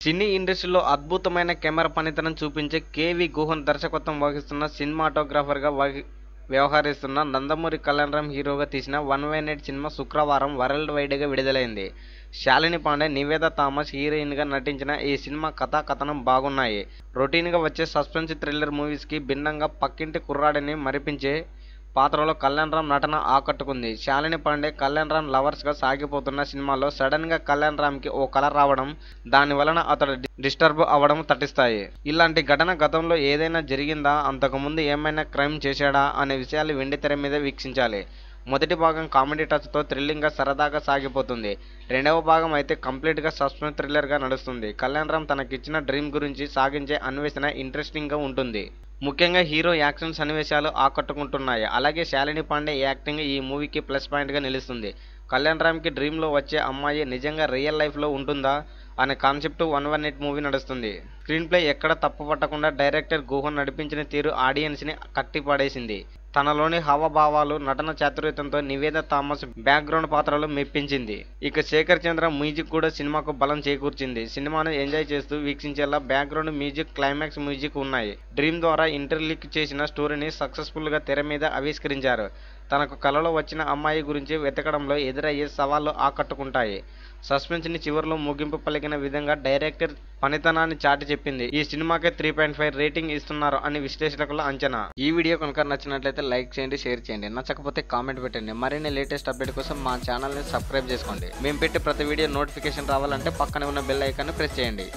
సినీ ఇండస్ట్రీలో అద్భుతమైన కెమెరా పనితనం చూపించే కేవి గుహన్ దర్శకత్వం వహిస్తున్న సినిమాటోగ్రాఫర్గా వ్యవహరిస్తున్న నందమూరి కళ్యాణరామ్ హీరోగా తీసిన వన్ వై నైట్ సినిమా శుక్రవారం వరల్డ్ వైడ్గా విడుదలైంది. శాలిని పాండే నివేద థామస్ హీరోయిన్గా నటించిన ఈ సినిమా కథా కథనం బాగున్నాయి. రొటీన్గా వచ్చే సస్పెన్స్ థ్రిల్లర్ మూవీస్కి భిన్నంగా పక్కింటి కుర్రాడిని మరిపించే పాత్రలో కళ్యాణ్ రామ్ నటన ఆకట్టుకుంది. శాలిని పాండే కళ్యాణ్ రామ్ లవర్స్గా సాగిపోతున్న సినిమాలో సడన్గా కళ్యాణ్ రామ్కి ఓ కళ రావడం దాని వలన అతడు డిస్టర్బ్ అవ్వడం తటిస్తాయి. ఇలాంటి ఘటన గతంలో ఏదైనా జరిగిందా? అంతకుముందు ఏమైనా క్రైమ్ చేశాడా? అనే విషయాలు వెండితెర మీద వీక్షించాలి. మొదటి భాగం కామెడీ టచ్తో థ్రిల్లింగ్గా సరదాగా సాగిపోతుంది. రెండవ భాగం అయితే కంప్లీట్గా సస్పెన్స్ థ్రిల్లర్గా నడుస్తుంది. కళ్యాణ్ రామ్ తనకిచ్చిన డ్రీమ్ గురించి సాగించే అన్వేషణ ఇంట్రెస్టింగ్గా ఉంటుంది. ముఖ్యంగా హీరో యాక్షన్ సన్నివేశాలు ఆకట్టుకుంటున్నాయి. అలాగే శాలిని పాండే యాక్టింగ్ ఈ మూవీకి ప్లస్ పాయింట్గా నిలుస్తుంది. కళ్యాణ్ రామ్కి డ్రీమ్లో వచ్చే అమ్మాయి నిజంగా రియల్ లైఫ్లో ఉంటుందా? అనే concept one one eight movie నడుస్తుంది. స్క్రీన్ ప్లే ఎక్కడ తప్పుపట్టకుండా డైరెక్టర్ గుహన్ నడిపించిన తీరు ఆడియన్స్ని కట్టిపడేసింది. తనలోని హావభావాలు నటన చాతుర్యతంతో నివేద థామస్ బ్యాక్గ్రౌండ్ పాత్రలు మెప్పించింది. ఇక శేఖర్ చంద్ర మ్యూజిక్ కూడా సినిమాకు బలం చేకూర్చింది. సినిమాను ఎంజాయ్ చేస్తూ వీక్షించేలా బ్యాక్గ్రౌండ్ మ్యూజిక్ క్లైమాక్స్ మ్యూజిక్ ఉన్నాయి. డ్రీమ్ ద్వారా ఇంటర్లీక్ చేసిన స్టోరీని సక్సెస్ఫుల్గా తెర మీద ఆవిష్కరించారు. తనకు కలలో వచ్చిన అమ్మాయి గురించి వెతకడంలో ఎదురయ్యే సవాళ్ళు ఆకట్టుకుంటాయి. సస్పెన్స్ని చివరిలో ముగింపు పలికిన విధంగా డైరెక్టర్ పనితనాన్ని చాటి చెప్పింది. ఈ సినిమాకే త్రీ పాయింట్ ఫైవ్ రేటింగ్ ఇస్తున్నారు అని విశ్లేషకుల అంచనా. ఈ వీడియో కనుక నచ్చినట్లయితే లైక్ చేయండి షేర్ చేయండి. నచ్చకపోతే కామెంట్ పెట్టండి. మరిన్ని లేటెస్ట్ అప్డేట్ కోసం మా ఛానల్ని సబ్స్క్రైబ్ చేసుకోండి. మేము పెట్టే ప్రతి వీడియో నోటిఫికేషన్ రావాలంటే పక్కనే ఉన్న బెల్ ఐకాన్ని ప్రెస్ చేయండి.